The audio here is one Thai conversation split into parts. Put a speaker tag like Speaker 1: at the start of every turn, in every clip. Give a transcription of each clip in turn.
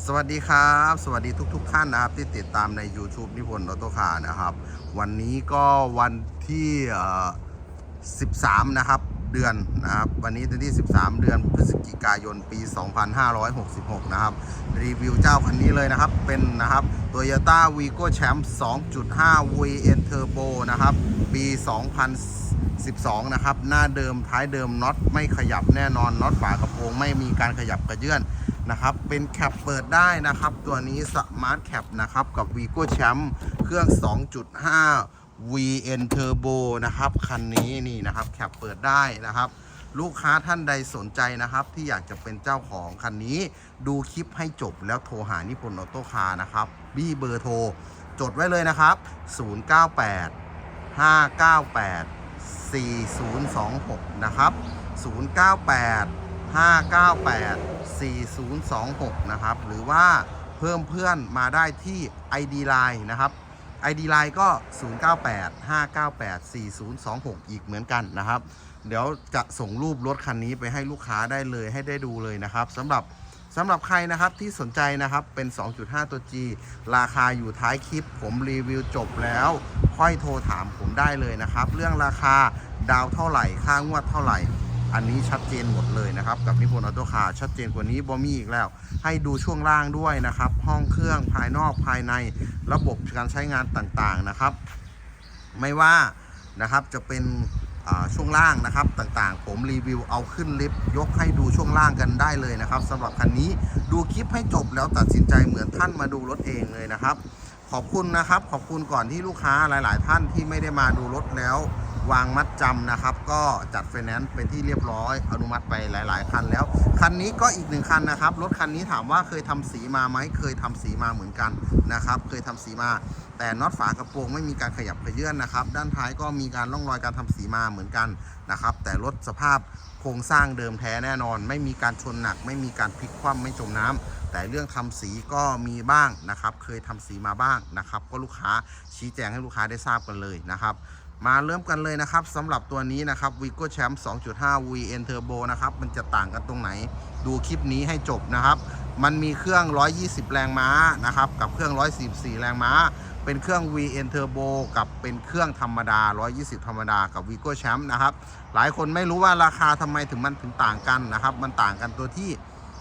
Speaker 1: สวัสดีครับ สวัสดีทุกๆท่านนะครับ ที่ติดตามใน YouTube นิพนธ์ออโตคาร์นะครับ วันนี้ก็วันที่ 13 นะครับ เดือนนะครับ วันนี้เป็นที่ 13 เดือนพฤศจิกายนปี 2566 นะครับ รีวิวเจ้าคันนี้เลยนะครับ เป็นนะครับ Toyota Vigo Champ 2.5 VN Turbo นะครับ ปี 2012 นะครับ หน้าเดิมท้ายเดิมน็อตไม่ขยับแน่นอนน็อตฝากระโปรงไม่มีการขยับกระเยื่อน นะครับ เป็นแคปเปิดได้นะครับ ตัวนี้สมาร์ทแคปนะครับ กับ Vigo Champ เครื่อง 2.5 VN Turbo นะครับ คันนี้นี่นะครับ แคปเปิดได้นะครับ ลูกค้าท่านใดสนใจนะครับ ที่อยากจะเป็นเจ้าของคันนี้ ดูคลิปให้จบแล้วโทรหานิพนธ์ออโต้คาร์นะครับ บี้เบอร์โทร จดไว้เลยนะครับ 098 598 4026 นะครับ 098 598 4026 นะครับ หรือว่าเพิ่มเพื่อนมาได้ที่ ID Line นะครับ ID Line ก็ 098 598 4026 อีกเหมือนกันนะครับ เดี๋ยวจะส่งรูปรถคันนี้ไปให้ลูกค้าได้เลยให้ได้ดูเลยนะครับสำหรับสำหรับใครนะครับที่สนใจนะครับเป็น 2.5 ตัว G ราคาอยู่ท้ายคลิป ผมรีวิวจบแล้ว ค่อยโทรถามผมได้เลยนะครับ เรื่องราคาดาวเท่าไหร่ ค่างวดเท่าไหร่ อันนี้ชัดเจนหมดเลยนะครับ กับนิพนธ์ออโต้คาร์ชัดเจนกว่านี้บอมีอีกแล้ว ให้ดูช่วงล่างด้วยนะครับ ห้องเครื่องภายนอกภายในระบบการใช้งานต่างๆนะครับ ไม่ว่านะครับจะเป็นช่วงล่างนะครับต่างๆ ผมรีวิวเอาขึ้นลิฟต์ยกให้ดูช่วงล่างกันได้เลยนะครับสำหรับคันนี้ดูคลิปให้จบแล้วตัดสินใจเหมือนท่านมาดูรถเองเลยนะครับ ขอบคุณนะครับ ขอบคุณก่อนที่ลูกค้าหลาย ๆ ท่านที่ไม่ได้มาดูรถแล้ว วางมัดจำนะครับ ก็จัดไฟแนนซ์เป็นที่เรียบร้อย อนุมัติไปหลาย ๆ คันแล้ว คันนี้ก็อีกหนึ่งคันนะครับ รถคันนี้ถามว่าเคยทำสีมาไหมเคยทำสีมาเหมือนกันนะครับ เคยทำสีมา แต่น็อตฝากระโปรงไม่มีการขยับขยื่นนะครับ ด้านท้ายก็มีการร่องรอยการทำสีมาเหมือนกันนะครับ แต่รถสภาพโครงสร้างเดิมแท้แน่นอน ไม่มีการชนหนัก ไม่มีการพลิกคว่ำไม่จมน้ำแต่เรื่องทำสีก็มีบ้างนะครับ เคยทำสีมาบ้างนะครับ ก็ลูกค้าชี้แจงให้ลูกค้าได้ทราบกันเลยนะครับ มาเริ่มกันเลยนะครับสำหรับตัวนี้นะครับ Vigo Champ 2.5 VN Turbo นะครับมันจะต่างกันตรงไหน ดูคลิปนี้ให้จบนะครับ มันมีเครื่อง 120 แรงม้านะครับกับเครื่อง 144 แรงม้า เป็นเครื่อง VN Turbo กับเป็นเครื่องธรรมดา 120 ธรรมดากับ Vigo Champ นะครับหลายคนไม่รู้ว่าราคาทำไมถึงมันถึงต่างกันนะครับมันต่างกันตัวที่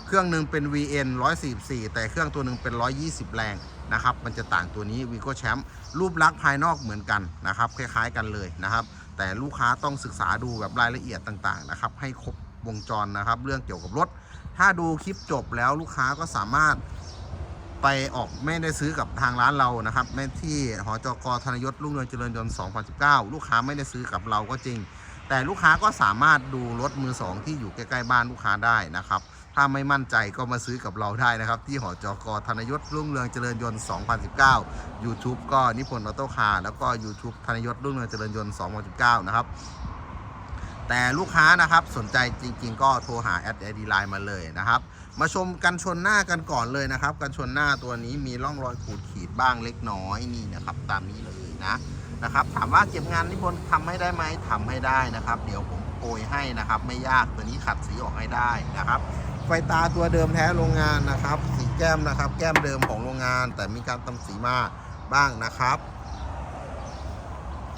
Speaker 1: เครื่องหนึ่งเป็น VN 144 แต่เครื่องตัวหนึ่งเป็น 120 แรง นะครับ มันจะต่างตัวนี้ Vigo Champ รูปลักษณ์ภายนอกเหมือนกันนะครับ คล้ายๆกันเลยนะครับ แต่ลูกค้าต้องศึกษาดูแบบรายละเอียดต่างๆนะครับ ให้ครบวงจรนะครับ เรื่องเกี่ยวกับรถ ถ้าดูคลิปจบแล้วลูกค้าก็สามารถไปออกไม่ได้ซื้อกับทางร้านเรานะครับไม่ที่หอจกธนยศรุ่งเรืองเจริญยนต์2019 ลูกค้าไม่ได้ซื้อกับเราก็จริง แต่ลูกค้าก็สามารถดูรถมือสองที่อยู่ใกล้ๆบ้านลูกค้าได้นะครับ ถ้าไม่มั่นใจก็มาซื้อกับเราได้นะครับ ที่หอจกอธนยศรุ่งเรืองเจริญยนต์ 2019 YouTube ก็นิพนธ์ออโต้คาร์แล้วก็ YouTube ธนยศรุ่งเรืองเจริญยนต์ 2019 นะครับแต่ลูกค้านะครับสนใจจริง ๆ ก็โทรหาแอดไอดีไลน์มาเลยนะครับ มาชมกันชนหน้ากันก่อนเลยนะครับ กันชนหน้าตัวนี้มีร่องรอยขูดขีดบ้างเล็กน้อยนี่นะครับ ตามนี้เลยนะนะครับ ถามว่าเก็บงานนิพนธ์ทำให้ได้ไหมทำให้ได้นะครับ เดี๋ยวผมโกยให้นะครับ ไม่ยากตัวนี้ขัดสีออกให้ได้นะครับ ไฟตาตัวเดิมแท้โรงงานนะครับ สีแก้มนะครับ แก้มเดิมของโรงงาน แต่มีการทำสีมาบ้างนะครับ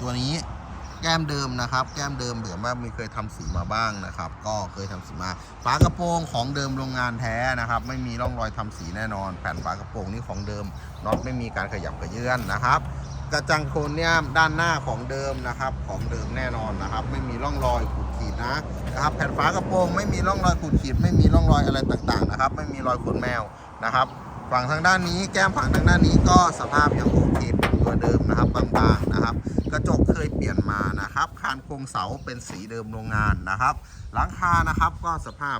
Speaker 1: ตัวนี้แก้มเดิมนะครับ แก้มเดิมเผื่อว่ามีเคยทำสีมาบ้างนะครับ ก็เคยทำสีมา ฝากระโปรงของเดิมโรงงานแท้นะครับ ไม่มีร่องรอยทำสีแน่นอน แผ่นฝากระโปรงนี่ของเดิมน็อตไม่มีการขยับกระเยื่อนนะครับกระจังโครเนียมด้านหน้าของเดิมนะครับ ของเดิมแน่นอนนะครับ ไม่มีร่องรอยขู ขีดนะนะครับแผ่นฝากระโปรงไม่มีร่องรอยขูดขีดไม่มีร่องรอยอะไรต่างๆนะครับ ไม่มีรอยขนแมวนะครับ ฝั่งทางด้านนี้แก้มฝั่งทางด้านนี้ก็สภาพยังโอเคเป็นตัวเดิมนะครับบางๆนะครับ กระจกเคยเปลี่ยนมานะครับ คานโครงเสาเป็นสีเดิมโรงงานนะครับหลังคานะครับก็สภาพ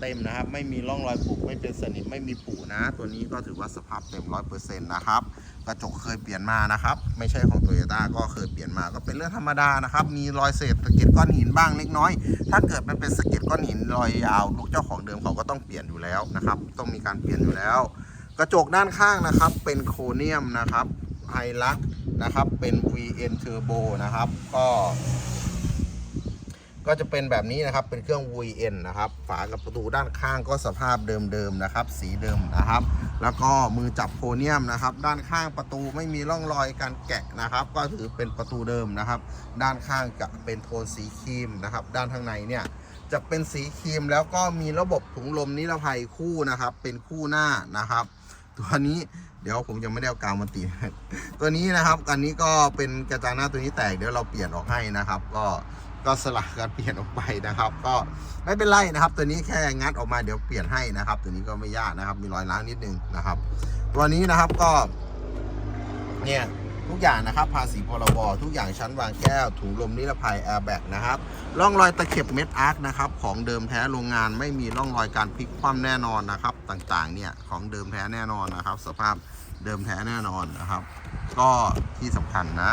Speaker 1: เต็มนะครับ ไม่มีร่องรอยผุไม่เป็นสนิมไม่มีผุนะ ตัวนี้ก็ถือว่าสภาพเต็มร้อยเปอร์เซ็นต์นะครับ กระจกเคยเปลี่ยนมานะครับ ไม่ใช่ของโตโยต้าก็เคยเปลี่ยนมาก็เป็นเรื่องธรรมดานะครับ มีรอยเศษสะเก็ดก้อนหินบ้างเล็กน้อย ถ้าเกิดมันเป็นสะเก็ดก้อนหินรอยยาวลูกเจ้าของเดิมเขาก็ต้องเปลี่ยนอยู่แล้วนะครับ ต้องมีการเปลี่ยนอยู่แล้ว กระจกด้านข้างนะครับ เป็นโครเนียมนะครับไฮลักนะครับเป็น VN Turbo นะครับ ก็ ก็จะเป็นแบบนี้นะครับ เป็นเครื่อง VN นะครับ ฝากับประตูด้านข้างก็สภาพเดิมๆนะครับ สีเดิมนะครับ แล้วก็มือจับโพเนียมนะครับ ด้านข้างประตูไม่มีร่องรอยการแกะนะครับ ก็ถือเป็นประตูเดิมนะครับ ด้านข้างจะเป็นโทนสีครีมนะครับ ด้านข้างในเนี่ยจะเป็นสีครีมแล้วก็มีระบบถุงลมนิรภัยคู่นะครับ เป็นคู่หน้านะครับ ตัวนี้เดี๋ยวผมยังไม่ได้เอากาวมาตีตัวนี้นะครับ อันนี้ก็เป็นกระจังหน้าตัวนี้แตกเดี๋ยวเราเปลี่ยนออกให้นะครับ ก็ ก็สลักกันเปลี่ยนออกไปนะครับ ก็ไม่เป็นไรนะครับ ตัวนี้แค่งัดออกมาเดี๋ยวเปลี่ยนให้นะครับ ตัวนี้ก็ไม่ยากนะครับ มีรอยล้างนิดนึงนะครับ ตัวนี้นะครับก็ เนี่ยทุกอย่างนะครับภาษีพรบทุกอย่างชั้นวางแก้วถุงลมนิรภัยแอร์แบ็กนะครับร่องรอยตะเข็บเม็ดอาร์คนะครับของเดิมแท้โรงงานไม่มีร่องรอยการพลิกคว่ำแน่นอนนะครับ ต่างๆเนี่ยของเดิมแท้แน่นอนนะครับ สภาพเดิมแท้แน่นอนนะครับ ก็ที่สำคัญนะ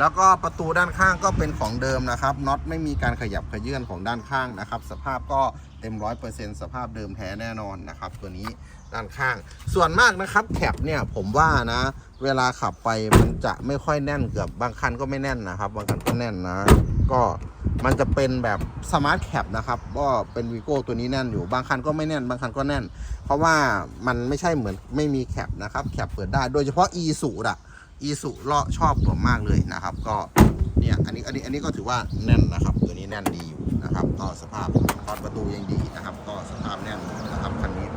Speaker 1: แล้วก็ประตูด้านข้างก็เป็นของเดิมนะครับน็อตไม่มีการขยับขยื่นของด้านข้างนะครับ สภาพก็เต็มร้อยเปอร์เซ็นต์สภาพเดิมแท้แน่นอนนะครับ ตัวนี้ด้านข้าง ส่วนมากนะครับแคปเนี่ยผมว่านะ เวลาขับไปมันจะไม่ค่อยแน่นเกือบบางคันก็ไม่แน่นนะครับ บางคันก็แน่นนะ ก็มันจะเป็นแบบสมาร์ทแคปนะครับก็เป็นวีโก้ตัวนี้แน่นอยู่บางคันก็ไม่แน่น บางคันก็แน่น เพราะว่ามันไม่ใช่เหมือนไม่มีแคปนะครับแคปเปิดได้โดยเฉพาะ e สูดอะ อีสุเลาะชอบผมมากเลยนะครับ ก็เนี่ยอันนี้อันนี้อันนี้ก็ถือว่าแน่นนะครับ ตัวนี้แน่นดีอยู่นะครับก็สภาพตอนประตูยังดีนะครับ ก็สภาพแน่นนะครับคันนี้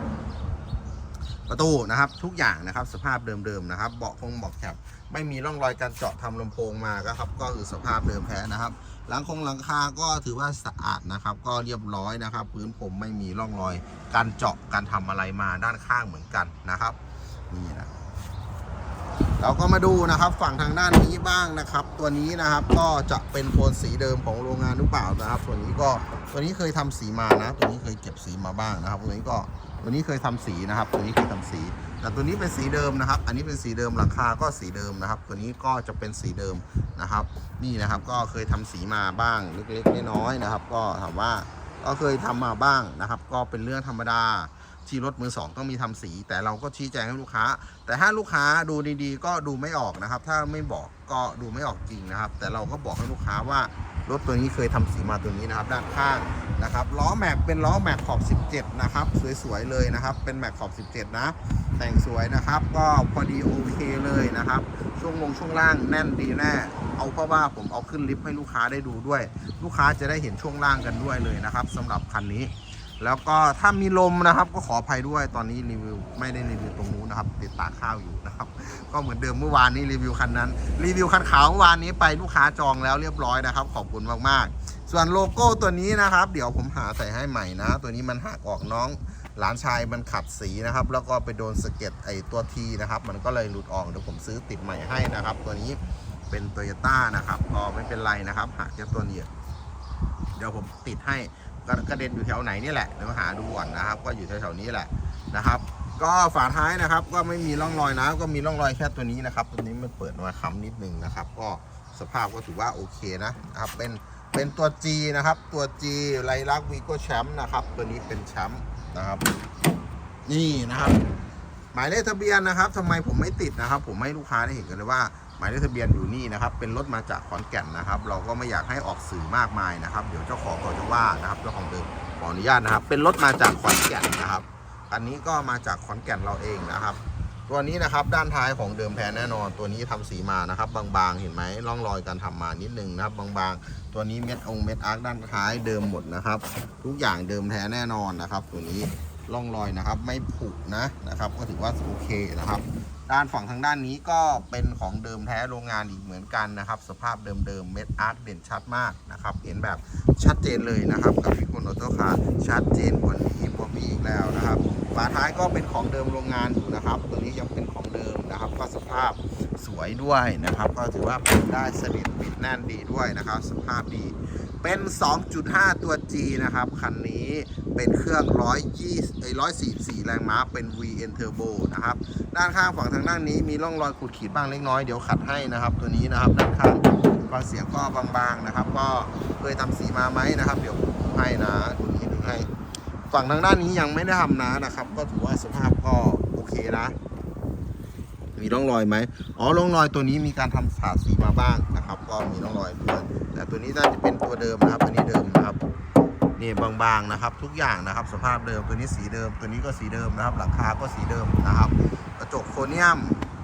Speaker 1: ประตูนะครับทุกอย่างนะครับ สภาพเดิมๆนะครับเบาะคงเบาะแคบไม่มีร่องรอยการเจาะทำลำโพงมาก็ครับ ก็คือสภาพเดิมแท้นะครับหลังคงหลังคาก็ถือว่าสะอาดนะครับ ก็เรียบร้อยนะครับ พื้นผมไม่มีร่องรอยการเจาะการทำอะไรมาด้านข้างเหมือนกันนะครับ นี่นะ เราก็มาดูนะครับฝั่งทางด้านนี้บ้างนะครับ ตัวนี้นะครับก็จะเป็นโทนสีเดิมของโรงงานหรือเปล่านะครับ ตัวนี้ก็ตัวนี้เคยทำสีมานะ ตัวนี้เคยเก็บสีมาบ้างนะครับ ตัวนี้ก็ตัวนี้เคยทำสีนะครับ ตัวนี้เคยทำสี แต่ตัวนี้เป็นสีเดิมนะครับ อันนี้เป็นสีเดิมหลังคาก็สีเดิมนะครับ ตัวนี้ก็จะเป็นสีเดิมนะครับ นี่นะครับก็เคยทำสีมาบ้างเล็กๆน้อยๆนะครับ ก็ถามว่าก็เคยทำมาบ้างนะครับ ก็เป็นเรื่องธรรมดา ที่รถมือสองต้องมีทำสี แต่เราก็ชี้แจงให้ลูกค้า แต่ถ้าลูกค้าดูดีๆ ก็ดูไม่ออกนะครับ ถ้าไม่บอกก็ดูไม่ออกจริงนะครับ แต่เราก็บอกให้ลูกค้าว่ารถตัวนี้เคยทำสีมาตัวนี้นะครับ ด้านข้างนะครับล้อแม็กเป็นล้อแม็กขอบ 17 นะครับ สวยๆเลยนะครับ เป็นแม็กขอบ 17 นะ แต่งสวยนะครับ ก็พอดีโอเคเลยนะครับ ช่วงลงช่วงล่างแน่นดีแน่เอาเพราะว่าผมเอาขึ้นลิฟต์ให้ลูกค้าได้ดูด้วย ลูกค้าจะได้เห็นช่วงล่างกันด้วยเลยนะครับสำหรับคันนี้ แล้วก็ถ้ามีลมนะครับ ก็ขออภัยด้วยตอนนี้รีวิวไม่ได้รีวิวตรงนู้นนะครับ ติดตาข้าวอยู่นะครับ ก็เหมือนเดิมเมื่อวานนี้รีวิวคันนั้น รีวิวคันขาวเมื่อวานนี้ไปลูกค้าจองแล้วเรียบร้อยนะครับ ขอบคุณมากๆ ส่วนโลโก้ตัวนี้นะครับ เดี๋ยวผมหาใส่ให้ใหม่นะ ตัวนี้มันหักออกน้องหลานชายมันขัดสีนะครับ แล้วก็ไปโดนสเก็ดไอตัวทีนะครับ มันก็เลยหลุดออกเดี๋ยวผมซื้อติดใหม่ให้นะครับ ตัวนี้เป็นโตโยต้านะครับก็ไม่เป็นไรนะครับหักแค่ตัวนี้เดี๋ยวผมติดให้ ก็กระเด็นอยู่แถวไหนนี่แหละเดี๋ยวหาดูก่อนนะครับ ก็อยู่แถวๆนี้แหละนะครับ ก็ฝาท้ายนะครับ ก็ไม่มีร่องรอยนะก็มีร่องรอยแค่ตัวนี้นะครับ ตัวนี้มันเปิดมาค้ำนิดนึงนะครับ ก็สภาพก็ถือว่าโอเคนะครับ เป็นเป็นตัว G นะครับ ตัว G ไรลักวีโก้แชมป์นะครับ ตัวนี้เป็นแชมป์นะครับ นี่นะครับ หมายเลขทะเบียนนะครับทำไมผมไม่ติดนะครับ ผมให้ลูกค้าได้เห็นกันเลยว่า หมายเลขทะเบียนอยู่นี่นะครับ เป็นรถมาจากขอนแก่นนะครับ เราก็ไม่อยากให้ออกสื่อมากมายนะครับ เดี๋ยวเจ้าของเขาจะว่านะครับ เจ้าของเดิมขออนุญาตนะครับ เป็นรถมาจากขอนแก่นนะครับอันนี้ก็มาจากขอนแก่นเราเองนะครับ ตัวนี้นะครับด้านท้ายของเดิมแท้แน่นอน ตัวนี้ทำสีมานะครับ บางๆเห็นไหมร่องรอยการทำมานิดนึงนะครับ บางๆ ตัวนี้เม็ดองเม็ดอาร์คด้านท้ายเดิมหมดนะครับ ทุกอย่างเดิมแท้แน่นอนนะครับ ตัวนี้ร่องรอยนะครับ ไม่ผุนะนะครับ ก็ถือว่าโอเคนะครับ ด้านฝั่งทางด้านนี้ก็เป็นของเดิมแท้โรงงานอีกเหมือนกันนะครับ สภาพเดิมๆเม็ดอาร์คเด่นชัดมากนะครับ เห็นแบบชัดเจนเลยนะครับ กับพิคุณออโต้คาร์ชัดเจนกว่านี้พอมีอีกแล้วนะครับฝาท้ายก็เป็นของเดิมโรงงานอยู่นะครับ ตัวนี้ยังเป็นของเดิมนะครับ ก็สภาพสวยด้วยนะครับ ก็ถือว่าเป็นได้สนิทปิดแน่นดีด้วยนะครับ สภาพดีเป็น 2.5 ตัว G นะครับคันนี้ เป็นเครื่อง 120เอ้ย144 แรงม้า เป็น VN Turbo นะครับ ด้านข้างฝั่งทางด้านนี้มีร่องรอยขูดขีดบ้างเล็กน้อย เดี๋ยวขัดให้นะครับ ตัวนี้นะครับ ด้านข้างฟังเสียงก็บางๆนะครับ ก็เคยทำสีมาไหมนะครับ เดี๋ยวให้นะดูนี้ดูให้ ฝั่งทางด้านนี้ยังไม่ได้ทำนะนะครับ ก็ถือว่าสภาพก็โอเคนะ มีร่องรอยไหมอ๋อ ร่องรอยตัวนี้มีการทำสาดสีมาบ้างนะครับ ก็มีร่องรอยด้วยแต่ตัวนี้น่าจะเป็นตัวเดิมนะครับ อันนี้เดิมนะครับ นี่บางๆนะครับ ทุกอย่างนะครับ สภาพเดิมตัวนี้สีเดิม ตัวนี้ก็สีเดิมนะครับหลังคาก็สีเดิมนะครับ กระจกโครเนียม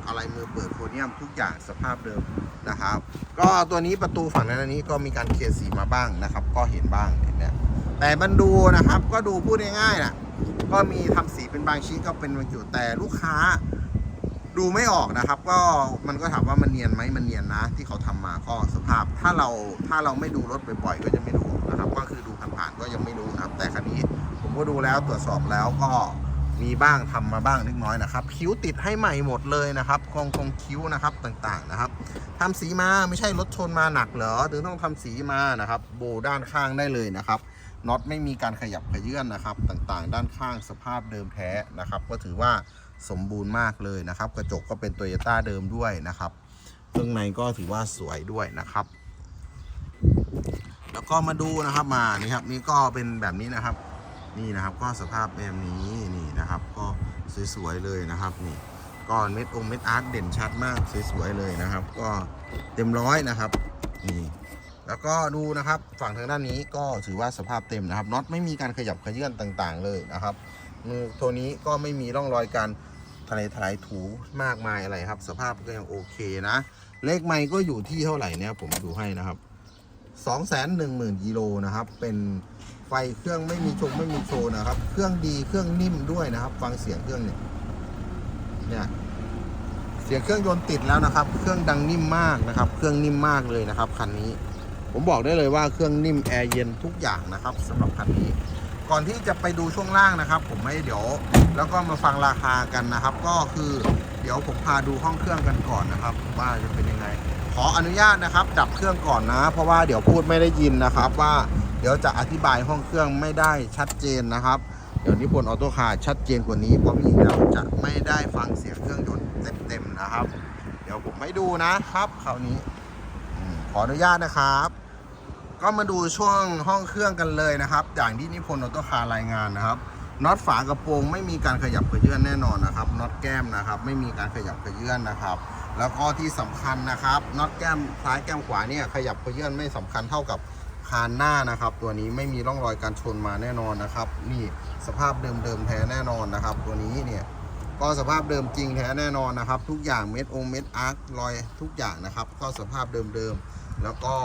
Speaker 1: อะไรมือเปิดโครเนียมทุกอย่างสภาพเดิมนะครับ ก็ตัวนี้ประตูฝั่งนั้นนี้ก็มีการเคลียร์สีมาบ้างนะครับ ก็เห็นบ้างเห็นเนี่ยแต่มันดูนะครับก็ดูพูดง่ายๆนะก็มีทำสีเป็นบางชิ้นก็เป็นบางจุดแต่ลูกค้าดูไม่ออกนะครับ ก็มันก็ถามว่ามันเนียนไหมมันเนียนนะ ที่เขาทำมาก็สภาพถ้าเราถ้าเราไม่ดูรถบ่อยๆก็จะไม่รู้ ก็ยังไม่รู้ครับ แต่คันนี้ผมก็ดูแล้วตรวจสอบแล้วก็มีบ้างทำมาบ้างเล็กน้อยนะครับ คิ้วติดให้ใหม่หมดเลยนะครับคงคงคิ้วนะครับต่างๆนะครับทำสีมาไม่ใช่รถชนมาหนักเหรอถึงต้องทำสีมานะครับ โบด้านข้างได้เลยนะครับน็อตไม่มีการขยับขยื่นนะครับ ต่างๆ ด้านข้างสภาพเดิมแท้นะครับ ก็ถือว่าสมบูรณ์มากเลยนะครับ กระจกก็เป็นโตโยต้าเดิมด้วยนะครับเครื่องในก็ถือว่าสวยด้วยนะครับ แล้วก็มาดูนะครับมานี่ครับนี่ก็เป็นแบบนี้นะครับ นี่นะครับก็สภาพแบบนี้นี่นะครับ ก็สวยๆเลยนะครับนี่ก็เม็ดองเม็ดอาร์ตเด่นชัดมากสวยๆเลยนะครับ ก็เต็มร้อยนะครับนี่แล้วก็ดูนะครับฝั่งทางด้านนี้ก็ถือว่าสภาพเต็มนะครับน็อตไม่มีการขยับขยื่นต่างๆ เลยนะครับมือตัวนี้ก็ไม่มีร่องรอยการทลายทลายถูมากมายอะไรครับ สภาพก็ยังโอเคนะ เลขไม่ก็อยู่ที่เท่าไหร่เนี่ยผมดูให้นะครับ 2 1 0 0 0 0กิโลนะครับ เป็นไฟเครื่องไม่มีชงไม่มีโชว์นะครับ เครื่องดีเครื่องนิ่มด้วยนะครับ ฟังเสียงเครื่องเนี่ยเนี่ยเสียงเครื่องยนต์ติดแล้วนะครับ เครื่องดังนิ่มมากนะครับ เครื่องนิ่มมากเลยนะครับคันนี้ ผมบอกได้เลยว่าเครื่องนิ่มแอร์เย็นทุกอย่างนะครับสำหรับคันนี้ ก่อนที่จะไปดูช่วงล่างนะครับ ผมไม่เดี๋ยว แล้วก็มาฟังราคากันนะครับ ก็คือเดี๋ยวผมพาดูห้องเครื่องกันก่อนนะครับ ว่าจะเป็นยัง ขออนุญาตนะครับ ดับเครื่องก่อนนะ เพราะว่าเดี๋ยวพูดไม่ได้ยินนะครับว่าเดี๋ยวจะอธิบายห้องเครื่องไม่ได้ชัดเจนนะครับ เดี๋ยวนิพนธ์ออโต้คาร์ชัดเจนกว่านี้เพราะพี่เราจะไม่ได้ฟังเสียงเครื่องยนต์เต็มๆนะครับ เดี๋ยวผมให้ดูนะครับคราวนี้ขออนุญาตนะครับ ก็มาดูช่วงห้องเครื่องกันเลยนะครับ อย่างที่นิพนธ์ออโต้คาร์รายงานนะครับน็อตฝากระโปรงไม่มีการขยับขยื่นแน่นอนนะครับน็อตแก้มนะครับ ไม่มีการขยับขยื่นนะครับ แล้วก็ที่สำคัญนะครับน็อตแก้มซ้ายแก้มขวาเนี่ยขยับขยื่นไม่สำคัญเท่ากับคานหน้านะครับ ตัวนี้ไม่มีร่องรอยการชนมาแน่นอนนะครับ นี่สภาพเดิมๆแท้แน่นอนนะครับ ตัวนี้เนี่ยก็สภาพเดิมจริงแท้แน่นอนนะครับ ทุกอย่างเม็ดองเม็ดอาร์ครอยทุกอย่างนะครับ ก็สภาพเดิมๆแล้วก็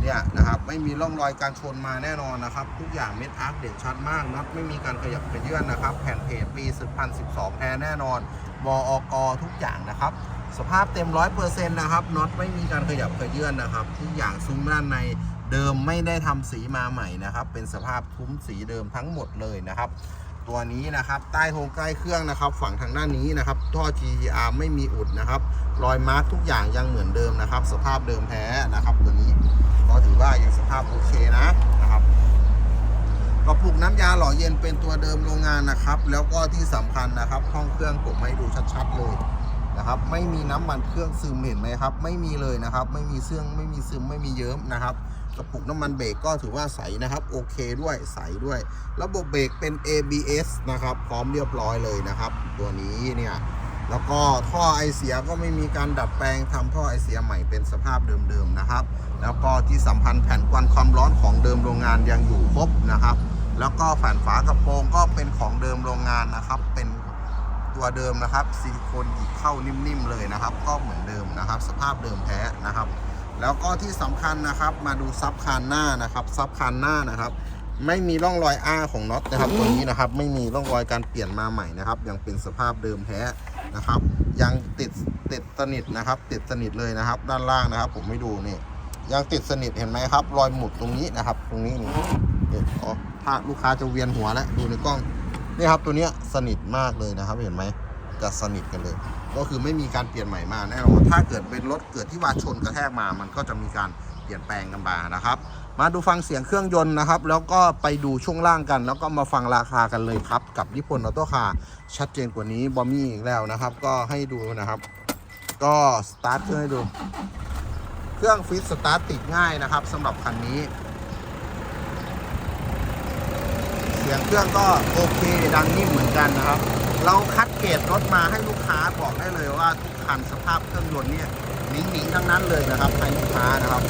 Speaker 1: เนี่ยนะครับไม่มีร่องรอยการชนมาแน่นอนนะครับ ทุกอย่างเม็ดอาร์คเด่นชัดมากน็อตไม่มีการขยับขยื่นนะครับ แผ่นเพจปี2012แท้แน่นอนบออกทุกอย่างนะครับ สภาพเต็มร้อยเปอร์เซ็นต์นะครับน็อตไม่มีการขยับขยื่นนะครับทุกอย่างซุ้มด้านในเดิมไม่ได้ทำสีมาใหม่นะครับ เป็นสภาพทุ้มสีเดิมทั้งหมดเลยนะครับ ตัวนี้นะครับใต้โครงใกล้เครื่องนะครับ ฝั่งทางด้านนี้นะครับท่อ GTR ไม่มีอุดนะครับ รอยมาร์กทุกอย่างยังเหมือนเดิมนะครับ สภาพเดิมแท้นะครับตัวนี้ก็ถือว่ายังสภาพโอเคนะนะครับกระปุกน้ำยาหล่อเย็นเป็นตัวเดิมโรงงานนะครับ แล้วก็ที่สำคัญนะครับ ห้องเครื่องผมให้ดูชัดๆเลย นะครับ ไม่มีน้ำมันเครื่องซึมเห็นไหมครับ ไม่มีเลยนะครับ ไม่มีเสื่องไม่มีซึมไม่มีเยิ้มนะครับกระปุกน้ำมันเบรกก็ถือว่าใสนะครับ โอเคด้วยใสด้วย ระบบเบรกเป็น ABS นะครับ พร้อมเรียบร้อยเลยนะครับ ตัวนี้เนี่ยแล้วก็ท่อไอเสียก็ไม่มีการดัดแปลงทำท่อไอเสียใหม่เป็นสภาพเดิมๆนะครับ แล้วก็ที่สัมพันธ์แผ่นกวนความร้อนของเดิมโรงงานยังอยู่ครบนะครับ แล้วก็แผ่นฝากระโปรงก็เป็นของเดิมโรงงานนะครับ เป็น ตัวเดิมนะครับซิลิโคนหยิบเข้านิ่มๆเลยนะครับ ก็เหมือนเดิมนะครับ สภาพเดิมแท้นะครับ แล้วก็ที่สำคัญนะครับ มาดูซับคานหน้านะครับซับคานหน้านะครับ ไม่มีร่องรอยอ้าของน็อตนะครับตัวนี้นะครับ ไม่มีร่องรอยการเปลี่ยนมาใหม่นะครับ ยังเป็นสภาพเดิมแท้นะครับ ยังติดติดสนิทนะครับ ติดสนิทเลยนะครับ ด้านล่างนะครับ ผมไม่ดูนี่ยังติดสนิทเห็นไหมครับ รอยหมุดตรงนี้นะครับ ตรงนี้นี่นี่อ๋อถ้าลูกค้าจะเวียนหัวแล้วดูในกล้อง นี่ครับตัวเนี้ยสนิทมากเลยนะครับเห็นไหมจะสนิทกันเลย ก็คือไม่มีการเปลี่ยนใหม่มาแน่นอนถ้าเกิดเป็นรถเกิดที่ว่าชนกระแทกมา มันก็จะมีการเปลี่ยนแปลงกันมานะครับ มาดูฟังเสียงเครื่องยนต์นะครับ แล้วก็ไปดูช่วงล่างกัน แล้วก็มาฟังราคากันเลยครับ กับนิพนธ์ออโต้คาร์ชัดเจนกว่านี้บอมี่อีกแล้วนะครับ ก็ให้ดูนะครับ ก็สตาร์ทเครื่องให้ดู เครื่องฟิตสตาร์ทติดง่ายนะครับสำหรับคันนี้ เสียงเครื่องก็โอเคดังนิ่มเหมือนกันนะครับ เราคัดเกรดรถมาให้ลูกค้าบอกได้เลยว่าทุกคัญสภาพเครื่องยนต์เนี่ยหนิงๆทั้งนั้นเลยนะครับให้ลูกค้านะครับ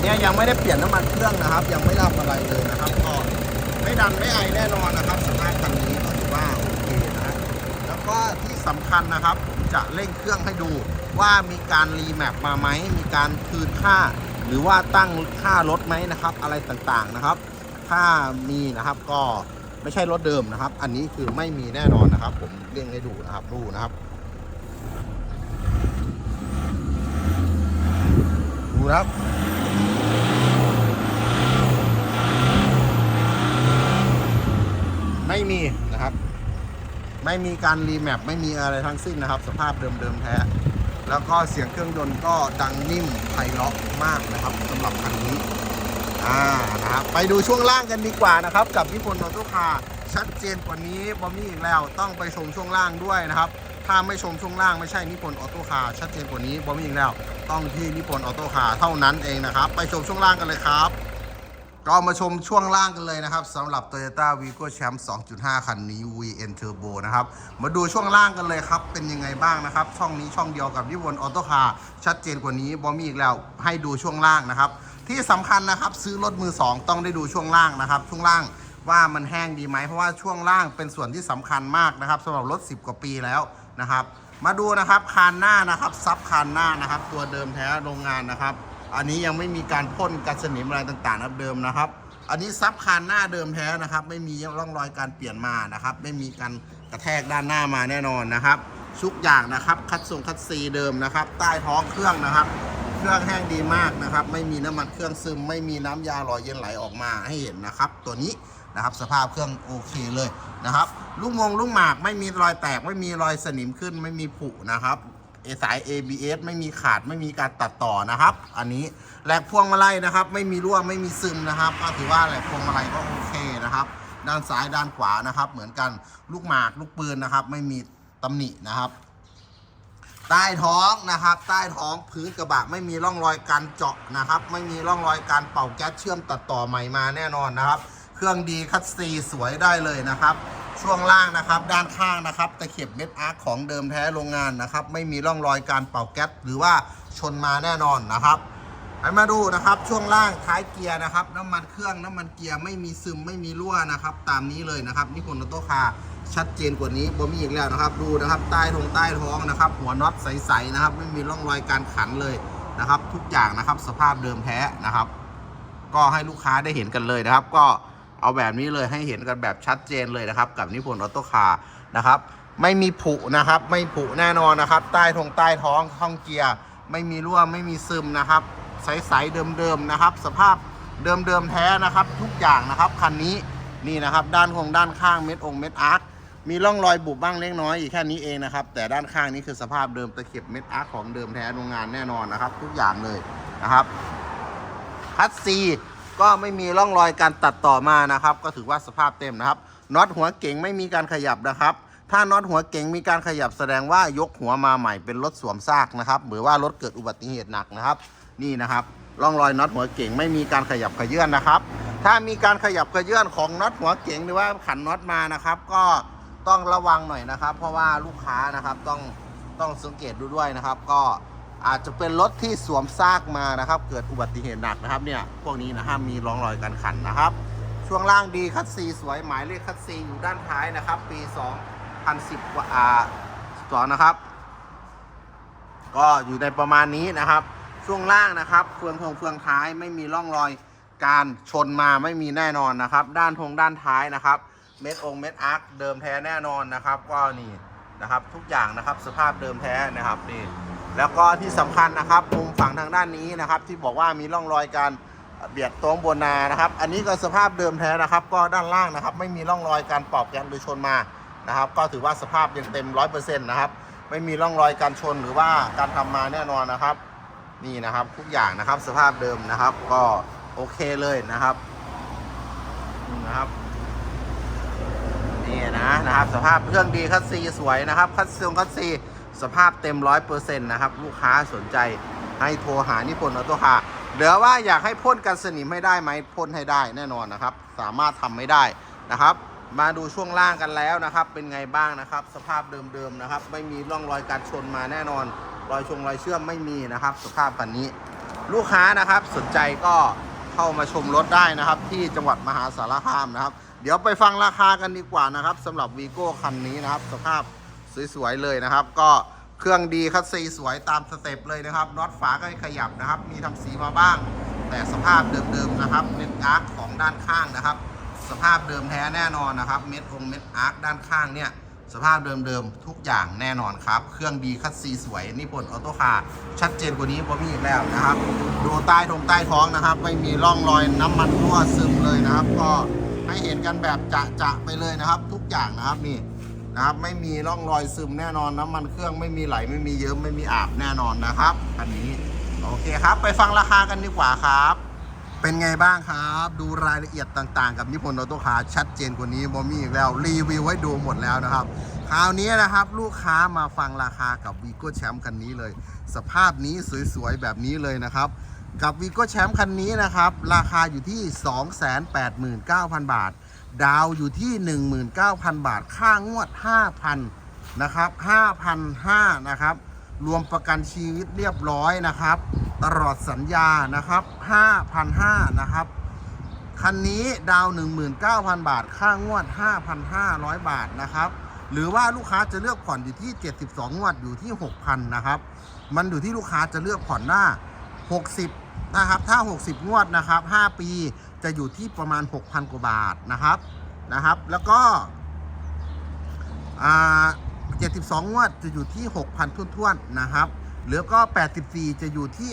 Speaker 1: เนี่ยยังไม่ได้เปลี่ยนน้ำมันเครื่องนะครับ ยังไม่รับอะไรเลยนะครับก็ไม่ดันไม่ไอแน่นอนนะครับสภาพคันนี้ก็ถือว่าโอเคนะแล้วก็ที่สำคัญนะครับผมจะเร่งเครื่องให้ดูว่ามีการรีแมปมาไหมมีการคืนค่า หรือว่าตั้งค่ารถไหมนะครับ อะไรต่างๆนะครับ ถ้ามีนะครับก็ไม่ใช่รถเดิมนะครับ อันนี้คือไม่มีแน่นอนนะครับ ผมเร่งให้ดูนะครับดูนะครับดูนะครับไม่มีนะครับ ไม่มีการรีแมปไม่มีอะไรทั้งสิ้นนะครับ สภาพเดิมๆแท้แล้วก็เสียงเครื่องยนต์ก็ดังนิ่มไพเราะมากนะครับสำหรับคันนี้ อ่านะครับไปดูช่วงล่างกันดีกว่านะครับ กับนิพนออโต้คาร์ชัดเจนกว่านี้บอมมี่อีกแล้วต้องไปชมช่วงล่างด้วยนะครับถ้าไม่ชมช่วงล่างไม่ใช่นิพนธ์ออโต้คาร์ชัดเจนกว่านี้บอมมี่อีกแล้ว ต้องที่นิพนธ์ออโต้คาร์เท่านั้นเองนะครับ ไปชมช่วงล่างกันเลยครับก็มาชมช่วงล่างกันเลยนะครับสำหรับ Toyota Vigo Champ 2.5 คันนี้ VN Turbo นะครับ มาดูช่วงล่างกันเลยครับ เป็นยังไงบ้างนะครับ ช่องนี้ช่องเดียวกับนิวนออโต้คาร์ชัดเจนกว่านี้บอมมี่อีกแล้วให้ดูช่วงล่างนะครับ ที่สำคัญนะครับซื้อรถมือ 2 ต้องได้ดูช่วงล่างนะครับ ช่วงล่างว่ามันแห้งดีไหมเพราะว่าช่วงล่างเป็นส่วนที่สำคัญมากนะครับสำหรับรถ 10 กว่าปีแล้วนะครับ มาดูนะครับคานหน้านะครับซับคานหน้านะครับ ตัวเดิมแท้โรงงานนะครับ อันนี้ยังไม่มีการพ่นกันสนิมอะไรต่างๆนะครับเดิมนะครับ อันนี้ซับคานหน้าเดิมแท้นะครับ ไม่มีร่องรอยการเปลี่ยนมานะครับ ไม่มีการกระแทกด้านหน้ามาแน่นอนนะครับทุกอย่างนะครับ คัดทรงคัดซีเดิมนะครับ ใต้ท้องเครื่องนะครับ เครื่องแห้งดีมากนะครับ ไม่มีน้ำมันเครื่องซึม ไม่มีน้ำยาหล่อเย็นไหลออกมาให้เห็นนะครับ ตัวนี้นะครับสภาพเครื่องโอเคเลยนะครับ ลูกมงลูกหมากไม่มีรอยแตก ไม่มีรอยสนิมขึ้น ไม่มีผุนะครับสาย ABS ไม่มีขาดไม่มีการตัดต่อนะครับ อันนี้แหลกพวงมาลัยนะครับ ไม่มีรั่วไม่มีซึมนะครับ ก็ถือว่าแหลกพวงมาลัยก็โอเคนะครับ ด้านซ้ายด้านขวานะครับ เหมือนกันลูกหมากลูกปืนนะครับ ไม่มีตำหนินะครับ ใต้ท้องนะครับ ใต้ท้องพื้นกระบะไม่มีร่องรอยการเจาะนะครับ ไม่มีร่องรอยการเป่าแก๊สเชื่อมตัดต่อใหม่มาแน่นอนนะครับ เครื่องดีคัดซีสวยได้เลยนะครับ ช่วงล่างนะครับด้านข้างนะครับตะเข็บเม็ดอาร์คของเดิมแท้โรงงานนะครับ ไม่มีร่องรอยการเป่าแก๊สหรือว่าชนมาแน่นอนนะครับไปมาดูนะครับช่วงล่างท้ายเกียร์นะครับ น้ำมันเครื่องน้ำมันเกียร์ไม่มีซึมไม่มีรั่วนะครับ ตามนี้เลยนะครับนี่คนออโตคาร์ ชัดเจนกว่านี้บ่มีอีกแล้วนะครับ ดูนะครับใต้ทงใต้ท้องนะครับ หัวน็อตใสๆนะครับ ไม่มีร่องรอยการขันเลยนะครับ ทุกอย่างนะครับสภาพเดิมแท้นะครับ ก็ให้ลูกค้าได้เห็นกันเลยนะครับ ก็เอาแบบนี้เลยให้เห็นกันแบบชัดเจนเลยนะครับ กับนิพนธ์ออโต้คาร์นะครับ ไม่มีผุนะครับ ไม่ผุแน่นอนนะครับ ใต้ทงใต้ท้องท้องเกียร์ไม่มีรั่วไม่มีซึมนะครับ ใสๆเดิมๆนะครับ สภาพเดิมๆแท้นะครับ ทุกอย่างนะครับคันนี้นี่นะครับ ด้านของด้านข้างเม็ดองเม็ดอาร์ค มีร่องรอยบุบบ้างเล็กน้อยอีกแค่นี้เองนะครับ แต่ด้านข้างนี้คือสภาพเดิมตะเข็บเม็ดอาร์คของเดิมแท้โรงงานแน่นอนนะครับ ทุกอย่างเลยนะครับคัดซีก็ไม่มีร่องรอยการตัดต่อมานะครับ ก็ถือว่าสภาพเต็มนะครับน็อตหัวเก๋งไม่มีการขยับนะครับ ถ้าน็อตหัวเก๋งมีการขยับแสดงว่ายกหัวมาใหม่เป็นรถสวมซากนะครับหรือว่ารถเกิดอุบัติเหตุหนักนะครับ นี่นะครับร่องรอยน็อตหัวเก๋งไม่มีการขยับขยื่นนะครับ ถ้ามีการขยับขยื่นของน็อตหัวเก๋งหรือว่าขันน็อตมานะครับ ก็ ต้องระวังหน่อยนะครับ เพราะว่าลูกค้านะครับต้องต้องสังเกตดูด้วยนะครับ ก็อาจจะเป็นรถที่สวมซากมานะครับ เกิดอุบัติเหตุหนักนะครับเนี่ยพวกนี้นะห้ามมีร่องรอยการขันนะครับ ช่วงล่างดีคัดซีสวยหมายเลขคัดซีอยู่ด้านท้ายนะครับ ปี 2010กว่าอ่าสองนะครับ ก็อยู่ในประมาณนี้นะครับ ช่วงล่างนะครับเฟืองทงเฟืองท้ายไม่มีร่องรอยการชนมาไม่มีแน่นอนนะครับ ด้านทงด้านท้ายนะครับ เม็ดองเม็ดอาร์คเดิมแท้แน่นอนนะครับก็นี่นะครับทุกอย่างนะครับสภาพเดิมแท้นะครับนี่แล้วก็ที่สำคัญนะครับมุมฝั่งทางด้านนี้นะครับ ที่บอกว่ามีร่องรอยการเบียดตรงบนนานะครับ อันนี้ก็สภาพเดิมแท้นะครับ ก็ด้านล่างนะครับ ไม่มีร่องรอยการปอกแกนหรือชนมานะครับ ก็ถือว่าสภาพยังเต็มร้อยเปอร์เซ็นต์นะครับ ไม่มีร่องรอยการชนหรือว่าการทำมาแน่นอนนะครับ นี่นะครับทุกอย่างนะครับสภาพเดิมนะครับ ก็โอเคเลยนะครับนะครับ นี่นะนะครับ สภาพเครื่องดีคัสซีสวยนะครับคัสซีคัสซีสภาพเต็มร้อยเปอร์เซ็นต์นะครับ ลูกค้าสนใจให้โทรหานิพนธ์ออโต้คาร์เหลือว่าอยากให้พ่นกันสนิมให้ได้ไหมพ่นให้ได้แน่นอนนะครับ สามารถทำไม่ได้นะครับ มาดูช่วงล่างกันแล้วนะครับ เป็นไงบ้างนะครับ สภาพเดิมๆนะครับ ไม่มีร่องรอยการชนมาแน่นอน รอยชงรอยเชื่อมไม่มีนะครับ สภาพคันนี้ ลูกค้านะครับสนใจก็เข้ามาชมรถได้นะครับ ที่จังหวัดมหาสารคามนะครับ เดี๋ยวไปฟังราคากันดีกว่านะครับสำหรับวีโก้คันนี้นะครับ สภาพสวยๆเลยนะครับ ก็เครื่องดีคัสซีสวยตามสเต็ปเลยนะครับน็อตฝาก็ขยับนะครับ มีทำสีมาบ้าง แต่สภาพเดิมๆนะครับเม็ดอาร์คของด้านข้างนะครับ สภาพเดิมแท้แน่นอนนะครับ เม็ดองเม็ดอาร์คด้านข้างเนี่ยสภาพเดิมๆทุกอย่างแน่นอนครับ เครื่องดีคัสซีสวยนี่ผลออโต้คาร์ชัดเจนกว่านี้พอมีอีกแล้วนะครับ ดูใต้ทงใต้ท้องนะครับ ไม่มีร่องรอยน้ำมันรั่วซึมเลยนะครับ ก็ ให้เห็นกันแบบจะๆไปเลยนะครับ ทุกอย่างนะครับนี่นะครับ ไม่มีร่องรอยซึมแน่นอนน้ำมันเครื่องไม่มีไหลไม่มีเยิ้มไม่มีอาบแน่นอนนะครับ อันนี้โอเคครับ ไปฟังราคากันดีกว่าครับ เป็นไงบ้างครับ ดูรายละเอียดต่างๆ กับนิพนธ์ออโต้คาชัดเจนกว่านี้บอมี่อีกแล้วรีวิวให้ดูหมดแล้วนะครับคราวนี้นะครับลูกค้ามาฟังราคากับวีโก้แชมป์คันนี้เลย สภาพนี้สวยๆแบบนี้เลยนะครับ กับวีโก้แชมป์คันนี้นะครับ ราคาอยู่ที่ 289,000 บาท ดาวอยู่ที่ 19,000 บาท ค่างวด 5,000 นะครับ5,500นะครับ รวมประกันชีวิตเรียบร้อยนะครับ ตลอดสัญญานะครับ5,500นะครับ คันนี้ดาว 19,000 บาท ค่างวด 5,500 บาทนะครับหรือว่าลูกค้าจะเลือกผ่อนอยู่ที่ 72 งวดอยู่ที่ 6,000 นะครับ มันอยู่ที่ลูกค้าจะเลือกผ่อนหน้า 60 นะครับถ้า 60 งวดนะครับ 5 ปีจะอยู่ที่ประมาณ 6,000 กว่าบาทนะครับนะครับ แล้วก็อ่า72 งวดจะอยู่ที่ 6,000ทุ่วนๆนะครับหลือก็ 84 จะอยู่ที่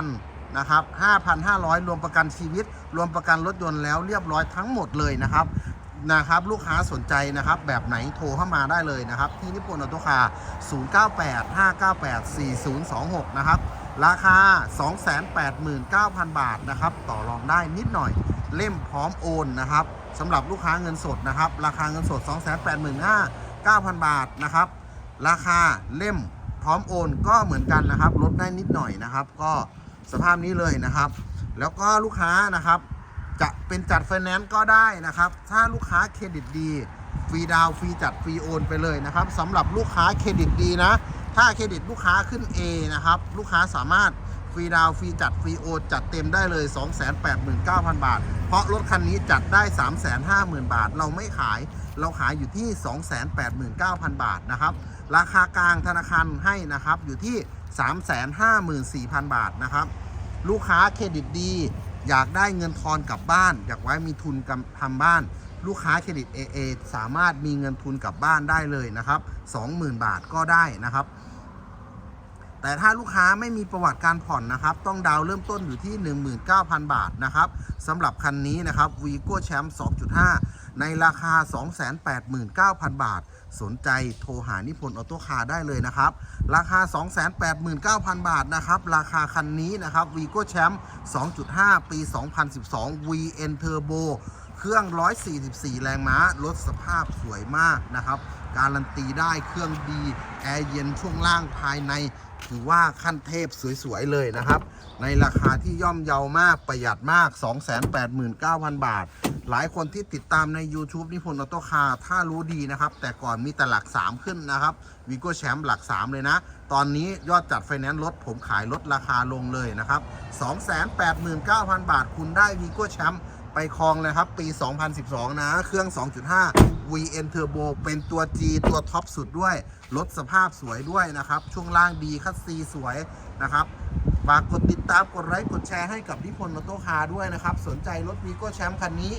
Speaker 1: 5,000นะครับ5,500 รวมประกันชีวิต รวมประกันรถยนต์แล้วเรียบร้อยทั้งหมดเลยนะครับนะครับ ลูกค้าสนใจนะครับ แบบไหนโทรเข้ามาได้เลยนะครับ ที่นิพนธ์ออโต้คาร์0985984026 นะครับ ราคา 289,000 บาทนะครับต่อรองได้นิดหน่อยเล่มพร้อมโอนนะครับสำหรับลูกค้าเงินสดนะครับ ราคาเงินสด 285,000 บาทนะครับ ราคาเล่มพร้อมโอนก็เหมือนกันนะครับ ลดได้นิดหน่อยนะครับ ก็สภาพนี้เลยนะครับ แล้วก็ลูกค้านะครับ จะเป็นจัดไฟแนนซ์ก็ได้นะครับ ถ้าลูกค้าเครดิตดีฟรีดาวน์ฟรีจัดฟรีโอนไปเลยนะครับสำหรับลูกค้าเครดิตดีนะ ถ้าเครดิตลูกค้าขึ้น A นะครับ ลูกค้าสามารถฟรีดาวฟรีจัดฟรีโอจัดเต็มได้เลย 289,000 บาท เพราะรถคันนี้จัดได้ 350,000 บาท เราไม่ขาย เราขายอยู่ที่ 289,000 บาทนะครับ ราคากลางธนาคารให้นะครับอยู่ที่ 354,000 บาทนะครับ ลูกค้าเครดิตดี อยากได้เงินทอนกลับบ้าน อยากไว้มีทุนทำบ้าน ลูกค้าเครดิต AA สามารถมีเงินทุนกลับบ้านได้เลยนะครับ 20,000 บาทก็ได้นะครับ แต่ถ้าลูกค้าไม่มีประวัติการผ่อนนะครับ ต้องดาวเริ่มต้นอยู่ที่ 19,000 บาทนะครับสำหรับคันนี้นะครับ Vigo Champ 2.5 ในราคา 289,000 บาท สนใจโทรหานิพนธ์ออโต้คาร์ได้เลยนะครับ ราคา 289,000 บาทนะครับ ราคาคันนี้นะครับ Vigo Champ 2.5 ปี 2012 VN Turbo เครื่อง 144 แรงม้า รถสภาพสวยมากนะครับ การันตีได้เครื่องดี แอร์เย็นช่วงล่างภายใน ถือว่าขั้นเทพสวยๆเลยนะครับ ในราคาที่ย่อมเยาวมากประหยัดมาก 289,000 บาท หลายคนที่ติดตามใน YouTube นิพนธ์ออโต้คาร์ถ้ารู้ดีนะครับ แต่ก่อนมีแต่หลัก 3 ขึ้นนะครับวีโก้แชมป์หลัก 3 เลยนะ ตอนนี้ยอดจัดไฟแนนซ์ลดผมขายลดราคาลงเลยนะครับ 289,000 บาท คุณได้วีโก้แชมป์ ไปครองเลยครับ ปี 2012 นะ เครื่อง 2.5 VN Turbo เป็นตัว G ตัวท็อปสุดด้วยรถสภาพสวยด้วยนะครับ ช่วงล่างดีคัสซีสวยนะครับฝากกดติดตามกดไลค์กดแชร์ให้กับนิพนธ์ออโต้คาด้วยนะครับ สนใจรถวีโก้แชมป์คันนี้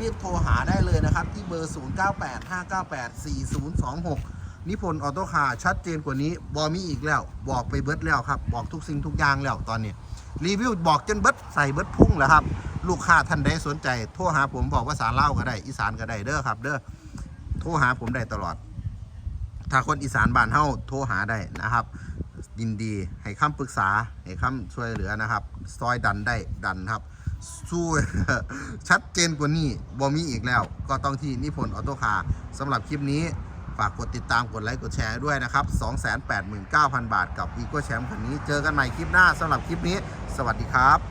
Speaker 1: รีบๆโทรหาได้เลยนะครับ ที่เบอร์ 0985984026 นิพนธ์ออโต้คาชัดเจนกว่านี้บอมีอีกแล้ว บอกไปเบิร์ดแล้วครับ บอกทุกสิ่งทุกอย่างแล้วตอนนี้ รีวิวบอกจนเบิร์ดใส่เบิร์ดพุ่งแล้วครับ ลูกค้าท่านใดสนใจ โทรหาผมบอกว่าสารเล่าก็ได้ อีสานก็ได้เด้อครับ เด้อโทรหาผมได้ตลอด ถ้าคนอีสานบ้านเฮาโทรหาได้นะครับยินดีให้คำปรึกษาให้คำช่วยเหลือนะครับ ซอยดันได้ดันครับสู้ชัดเจนกว่านี้บ่มีอีกแล้ว ก็ต้องที่นิพนธ์ออโต้คาร์สำหรับคลิปนี้ ฝากกดติดตามกดไลค์กดแชร์ด้วยนะครับ 289,000 บาทกับ e ีโก้แชมป์คันนี้ เจอกันใหม่คลิปหน้าสำหรับคลิปนี้ สวัสดีครับ